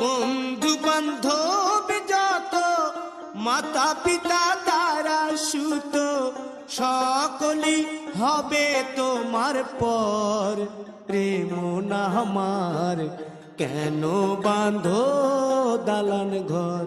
বন্ধু বান্ধব যত মাতা পিতা তারা সুত সকলি হবে তোমার পর। প্রেম না আমার, কেন বাঁধো দালান ঘর?